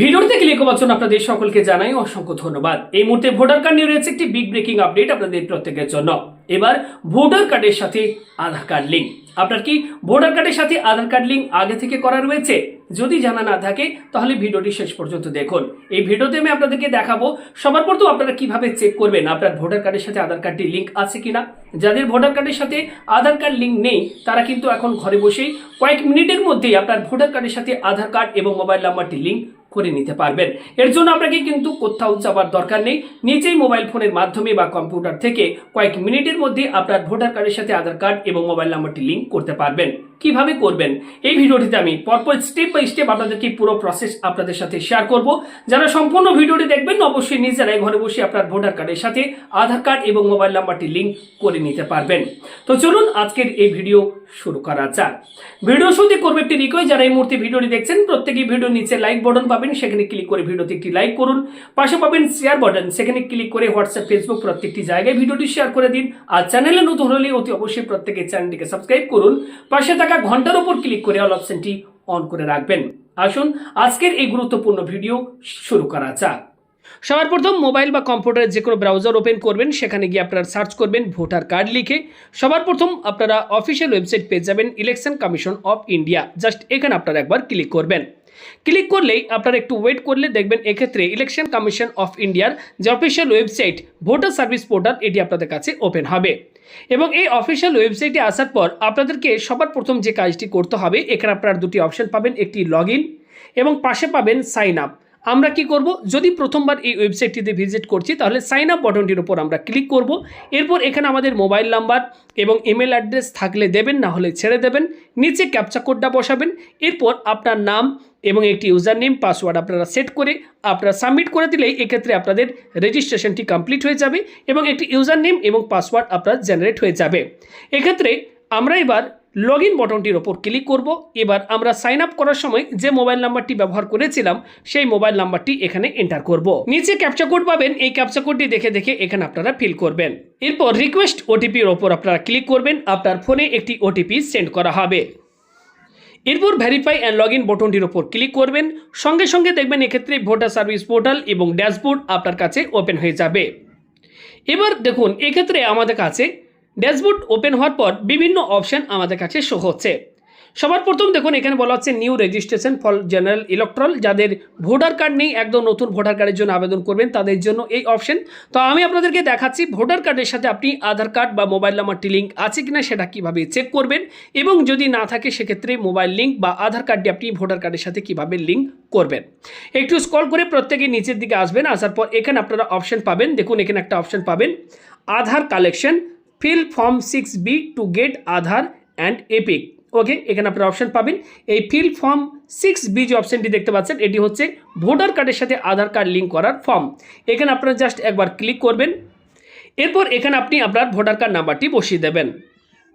ভিডিওতে ক্লিক করার আপনাদের সকলকে জানাই অসংখ্য ধন্যবাদ। এই মুহূর্তে ভোটার কার্ড নিয়ে রয়েছে একটি বিগ ব্রেকিং আপডেট আপনাদের প্রত্যেকের জন্য। এবার ভোটার কার্ডের সাথে আধার কার্ড লিঙ্ক আপনার কি ভোটার কার্ডের সাথে আধার কার্ড লিঙ্ক আগে থেকে করা রয়েছে? যদি জানা না থাকে, তাহলে ভিডিওটি শেষ পর্যন্ত দেখুন। এই ভিডিওতে আমি আপনাদেরকে দেখাবো, সবার প্রথম আপনারা কীভাবে চেক করবেন আপনার ভোটার কার্ডের সাথে আধার কার্ডটি লিঙ্ক আছে কিনা? যাদের ভোটার কার্ডের সাথে আধার কার্ড লিঙ্ক নেই, তারা কিন্তু এখন ঘরে বসেই কয়েক মিনিটের মধ্যেই আপনার ভোটার কার্ডের সাথে আধার কার্ড এবং মোবাইল নাম্বারটি লিঙ্ক করে নিতে পারবেন। এর জন্য আপনাকে কিন্তু কোথাও যাওয়ার দরকার নেই। নিজেই মোবাইল ফোনের মাধ্যমে বা কম্পিউটার থেকে কয়েক মিনিটের মধ্যে আপনার ভোটার কার্ডের সাথে আধার কার্ড এবং মোবাইল নাম্বারটি লিঙ্ক করতে পারবেন। কীভাবে করবেন? এই ভিডিওটিতে আমি পরপর স্টেপ বাই স্টেপ আপনাদেরকে পুরো প্রসেস আপনাদের সাথে শেয়ার করব। যারা সম্পূর্ণ ভিডিওটি দেখবেন, অবশ্যই নিজেরাই ঘরে বসে আপনার ভোটার কার্ডের সাথে আধার কার্ড এবং মোবাইল নাম্বারটি লিঙ্ক করে নিতে পারবেন। তো চলুন আজকের এই ভিডিও শুরু করা যাক। ভিডিও শুরুতে করবে একটি রিকোয়েস্ট যারা এই মুহূর্তে ভিডিওটি দেখছেন, প্রত্যেকেই ভিডিও নিচে লাইক বাটন পাবেন, সেখানে ক্লিক করে ভিডিওতে একটি লাইক করুন। পাশে পাবেন শেয়ার বাটন সেখানে ক্লিক করে হোয়াটসঅ্যাপ ফেসবুক প্রত্যেকটি জায়গায় ভিডিওটি শেয়ার করে দিন। আর চ্যানেলে নতুন হলে অতি অবশ্যই প্রত্যেকে চ্যানেলটিকে সাবস্ক্রাইব করুন। পাশে থাকা ঘণ্টার উপর ক্লিক করে অল অপশনটি অন করে রাখবেন। আসুন, আজকের এই গুরুত্বপূর্ণ ভিডিও শুরু করা যাক। সবার প্রথম মোবাইল বা কম্পিউটারের যে কোনো ব্রাউজার ওপেন করবেন, সেখানে গিয়ে আপনারা সার্চ করবেন ভোটার কার্ড লিখে। সবার প্রথম আপনারা অফিসিয়াল ওয়েবসাইট পেয়ে যাবেন election commission of India. Just এখানে আপনারা একবার ক্লিক করবেন। ক্লিক করলেই আপনারা একটু ওয়েট করলে দেখবেন এক্ষেত্রে ইলেকশন কমিশন অফ ইন্ডিয়ার যে official website voter service portal এটি আপনাদের কাছে ওপেন হবে। এবং এই অফিসিয়াল ওয়েবসাইটে আসার পর আপনাদেরকে সবার প্রথম যে কাজটি করতে হবে, এখানে আপনারা দুটি অপশন পাবেন, একটি লগ এবং পাশে পাবেন সাইন আপ আমরা কি করব? যদি প্রথমবার এই ওয়েবসাইটটিতে ভিজিট করছি, তাহলে সাইন আপ বটনটির উপর আমরা ক্লিক করব। এরপর এখানে আমাদের মোবাইল নাম্বার এবং ইমেল অ্যাড্রেস থাকলে দেবেন, না হলে ছেড়ে দেবেন। নিচে ক্যাপচা কোডটা বসাবেন। এরপর আপনার নাম এবং একটি ইউজার নেম পাসওয়ার্ড আপনারা সেট করে আপনারা সাবমিট করে দিলেই এক্ষেত্রে আপনাদের রেজিস্ট্রেশনটি কমপ্লিট হয়ে যাবে এবং একটি ইউজার নেম এবং পাসওয়ার্ড আপনার জেনারেট হয়ে যাবে। এক্ষেত্রে আমরা এবার লগ ইন বটনটির ওপর ক্লিক করব। এবার আমরা সাইন আপ করার সময় যে মোবাইল নাম্বারটি ব্যবহার করেছিলাম, সেই মোবাইল নাম্বারটি এখানে এন্টার করব। নিচে ক্যাপচা কোড পাবেন, এই ক্যাপচা কোডটি দেখে দেখে এখানে আপনারা ফিল করবেন। এরপর রিকোয়েস্ট ওটিপির ওপর আপনারা ক্লিক করবেন, আপনার ফোনে একটি ওটিপি সেন্ড করা হবে। এরপর ভেরিফাই অ্যান্ড লগ ইন বটনটির ওপর ক্লিক করবেন। সঙ্গে সঙ্গে দেখবেন এক্ষেত্রে ভোটার সার্ভিস পোর্টাল এবং ড্যাশবোর্ড আপনার কাছে ওপেন হয়ে যাবে। এবার দেখুন, এক্ষেত্রে আমাদের কাছে ড্যাশবোর্ড ওপেন হওয়ার পর বিভিন্ন অপশান আমাদের কাছে শো হচ্ছে। সবার প্রথম দেখুন, এখানে বলা হচ্ছে new registration for general electoral যাদের ভোটার কার্ড নেই, একদম নতুন ভোটার কার্ডের জন্য আবেদন করবেন, তাদের জন্য এই অপশন তো আমি আপনাদেরকে দেখাচ্ছি ভোটার কার্ডের সাথে আপনি আধার কার্ড বা মোবাইল নাম্বারটি লিঙ্ক আছে কিনা সেটা কীভাবে চেক করবেন, এবং যদি না থাকে সেক্ষেত্রে মোবাইল লিঙ্ক বা আধার কার্ডটি আপনি ভোটার কার্ডের সাথে কীভাবে লিঙ্ক করবেন। একটু স্কল করে প্রত্যেকে নিচের দিকে আসবেন, আসার পর এখানে আপনারা অপশন পাবেন। দেখুন, এখানে একটা অপশন পাবেন, Aadhaar collection fill form six B to get Aadhaar and EPIC okay এখানে আপনারা অপশন পাবেন। এই ফিল ফর্ম সিক্স বি যে অপশানটি দেখতে পাচ্ছেন, এটি হচ্ছে ভোটার কার্ডের সাথে আধার কার্ড লিঙ্ক করার ফর্ম এখানে আপনারা জাস্ট একবার ক্লিক করবেন। এরপর এখানে আপনি আপনার ভোটার কার্ড নাম্বারটি বসিয়ে দেবেন।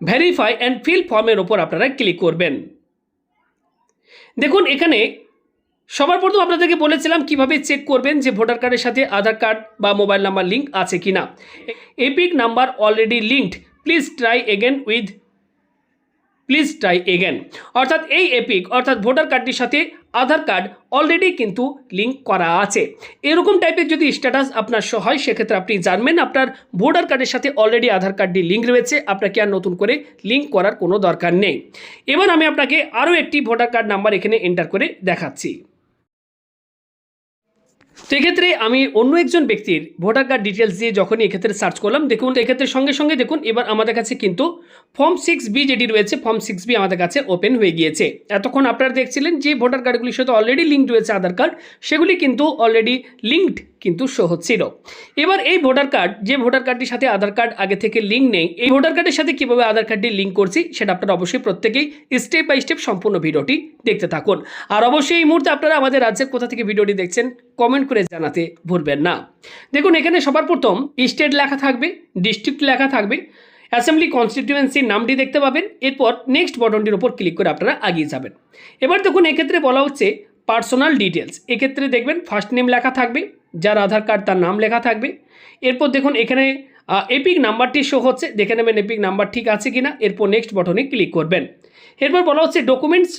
ভেরিফাই অ্যান্ড ফিল ফর্মের ওপর আপনারা ক্লিক করবেন। দেখুন, এখানে সবার প্রথম আপনাদেরকে বলেছিলাম কীভাবে চেক করবেন যে ভোটার কার্ডের সাথে আধার কার্ড বা মোবাইল নাম্বার লিঙ্ক আছে কি না EPIC number already linked please try again with please try again অর্থাৎ এই এপিক অর্থাৎ ভোটার কার্ডটির সাথে আধার কার্ড অলরেডি কিন্তু লিঙ্ক করা আছে। এরকম টাইপের যদি স্ট্যাটাস আপনার শো হয়, সেক্ষেত্রে আপনি জানবেন আপনার ভোটার কার্ডের সাথে অলরেডি আধার কার্ডটি লিঙ্ক রয়েছে। আপনাকে আর নতুন করে লিঙ্ক করার কোনো দরকার নেই। এবার আমি আপনাকে আরও একটি ভোটার কার্ড নাম্বার এখানে এন্টার করে দেখাচ্ছি। তো এক্ষেত্রে আমি অন্য একজন ব্যক্তির ভোটার কার্ড ডিটেলস দিয়ে যখনই এক্ষেত্রে সার্চ করলাম, দেখুন, এক্ষেত্রে সঙ্গে সঙ্গে দেখুন, এবার আমাদের কাছে কিন্তু ফর্ম সিক্স বি যেটি রয়েছে ফর্ম সিক্স বি আমাদের কাছে ওপেন হয়ে গিয়েছে। এতক্ষণ আপনারা দেখছিলেন যে ভোটার কার্ডগুলির সাথে অলরেডি লিঙ্কড রয়েছে আধার কার্ড সেগুলি কিন্তু অলরেডি লিঙ্কড কিন্তু শো হচ্ছিল এবার এই ভোটার কার্ড, যে ভোটার কার্ডটির সাথে আধার কার্ড আগে থেকে লিঙ্ক নেই, এই ভোটার কার্ডের সাথে কীভাবে আধার কার্ডটি লিঙ্ক করছি সেটা আপনারা অবশ্যই প্রত্যেকেই স্টেপ বাই স্টেপ সম্পূর্ণ ভিডিওটি দেখতে থাকুন। আর অবশ্যই এই মুহূর্তে আপনারা আমাদের রাজ্যের কোথা থেকে ভিডিওটি দেখছেন কমেন্ট করে জানাতে ভুলবেন না। দেখুন, এখানে সবার প্রথম স্টেট লেখা থাকবে ডিস্ট্রিক্ট লেখা থাকবে অ্যাসেম্বলি কনস্টিটিউয়েন্সির নামটি দেখতে পাবেন, এরপর নেক্সট বটনটির উপর ক্লিক করে আপনারা এগিয়ে যাবেন। এবার দেখুন, এক্ষেত্রে বলা হচ্ছে পার্সোনাল ডিটেলস এক্ষেত্রে দেখবেন ফার্স্ট নেম লেখা থাকবে যার আধার কার্ড তার নাম লেখা থাকবে। এরপর দেখুন এখানে এপিক নাম্বারটি শো হচ্ছে। দেখে নেবেন এপিক নাম্বার ঠিক আছে কিনা। এরপর নেক্সট বটনে ক্লিক করবেন। এরপর বলা হচ্ছে documents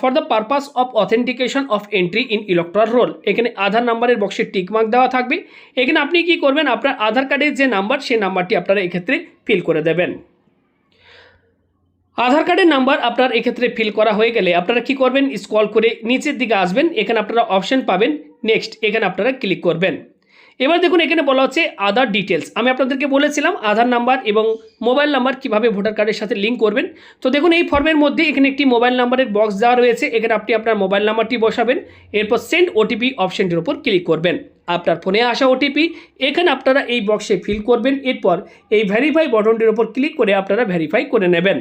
for the purpose of authentication of entry in electoral roll এখানে আধার নাম্বারের বক্সে টিকমার্ক দেওয়া থাকবে। এখানে আপনি কি করবেন? আপনার আধার কার্ডের যে নাম্বার সেই নাম্বারটি আপনারা এক্ষেত্রে ফিল করে দেবেন। আধার কার্ডের নাম্বার আপনার এক্ষেত্রে ফিল করা হয়ে গেলে আপনারা কি করবেন? স্ক্রল করে নিচের দিকে আসবেন। এখানে আপনারা অপশন পাবেন। নেক্সট এখানে আপনারা ক্লিক করবেন। এবার দেখুন, এখানে বলা হচ্ছে আধার ডিটেলস আমি আপনাদেরকে বলেছিলাম আধার নাম্বার এবং মোবাইল নাম্বার কীভাবে ভোটার কার্ডের সাথে লিঙ্ক করবেন। তো দেখুন, এই ফর্মের মধ্যে এখানে একটি মোবাইল নাম্বারের বক্স দেওয়া রয়েছে। এখানে আপনি আপনার মোবাইল নাম্বারটি বসাবেন। এরপর সেন্ড ওটিপি অপশানটির উপর ক্লিক করবেন। আপনার ফোনে আসা ওটিপি এখানে আপনারা এই বক্সে ফিল করবেন। এরপর এই ভেরিফাই বটনটির উপর ক্লিক করে আপনারা ভেরিফাই করে নেবেন।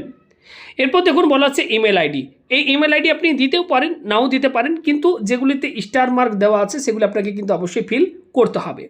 এরপর দেখুন বলা হচ্ছে ইমেল আইডি এই ইমেল আইডি আপনি দিতেও পারেন, নাও দিতে পারেন, কিন্তু যেগুলিতে স্টার মার্ক দেওয়া আছে সেগুলো আপনাকে কিন্তু অবশ্যই ফিল করতে হবে।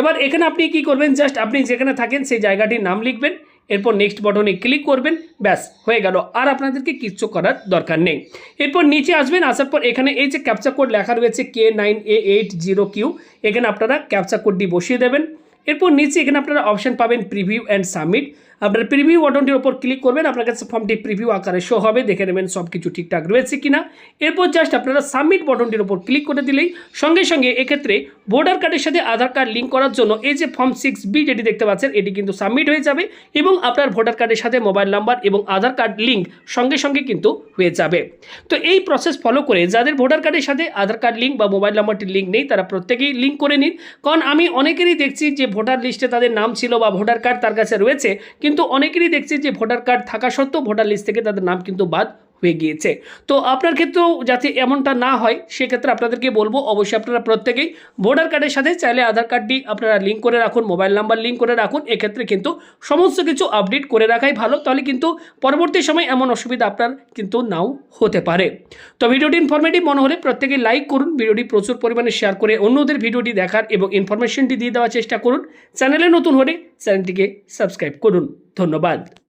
এবার এখানে আপনি কি করবেন জাস্ট আপনি যেখানে থাকেন সেই জায়গাটির নাম লিখবেন, এরপর নেক্সট বটনে ক্লিক করবেন, ব্যাস, হয়ে গেল। আর আপনাদেরকে কিচ্ছু করার দরকার নেই। এরপর নিচে আসবেন, আসার পর এখানে এই যে ক্যাপচা কোড লেখা রয়েছে K nine A eight zero Q এখানে আপনারা ক্যাপচা কোডটি বসিয়ে দেবেন। এরপর নিচে এখানে আপনারা অপশন পাবেন প্রিভিউ অ্যান্ড সাবমিট আপনার প্রিভিউ বটনটির উপর ক্লিক করবেন, আপনার কাছে ফর্মটি প্রিভিউ আকারে শো হবে, দেখে নেবেন সব কিছু ঠিকঠাক রয়েছে কিনা। এরপর জাস্ট আপনারা সাবমিট বটনটির উপর ক্লিক করে দিলেই সঙ্গে সঙ্গে এক্ষেত্রে ভোটার কার্ডের সাথে আধার কার্ড লিঙ্ক করার জন্য এই যে ফর্ম সিক্স বি যেটি দেখতে পাচ্ছেন, এটি কিন্তু সাবমিট হয়ে যাবে এবং আপনার ভোটার কার্ডের সাথে মোবাইল নাম্বার এবং আধার কার্ড লিঙ্ক সঙ্গে সঙ্গে কিন্তু হয়ে যাবে। তো এই প্রসেস ফলো করে যাদের ভোটার কার্ডের সাথে আধার কার্ড লিঙ্ক বা মোবাইল নাম্বারটির লিঙ্ক নেই, তারা প্রত্যেকেই লিঙ্ক করে নিন। কারণ আমি অনেকেরই দেখছি যে ভোটার লিস্টে তাদের নাম ছিল বা ভোটার কার্ড তার কাছে রয়েছে কিন্তু অনেকেরই দেখছি যে ভোটার কার্ড থাকা সত্ত্বেও ভোটার লিস্ট থেকে তাদের নাম কিন্তু বাদ হয়ে গিয়েছে। তো আপনার ক্ষেত্রেও যাতে এমনটা না হয়, সেক্ষেত্রে আপনাদেরকে বলব, অবশ্যই আপনারা প্রত্যেকেই ভোটার কার্ডের সাথে চাইলে আধার কার্ডটি আপনারা লিঙ্ক করে রাখুন মোবাইল নাম্বার লিঙ্ক করে রাখুন। এক্ষেত্রে কিন্তু সমস্ত কিছু আপডেট করে রাখাই ভালো, তাহলে কিন্তু পরবর্তী সময় এমন অসুবিধা আপনার কিন্তু নাও হতে পারে। তো ভিডিওটি ইনফরমেটিভ মনে হলে প্রত্যেকে লাইক করুন। ভিডিওটি প্রচুর পরিমাণে শেয়ার করে অন্যদের ভিডিওটি দেখার এবং ইনফরমেশনটি দিয়ে দেওয়ার চেষ্টা করুন। চ্যানেলে নতুন হলে চ্যানেলটিকে সাবস্ক্রাইব করুন। ধন্যবাদ।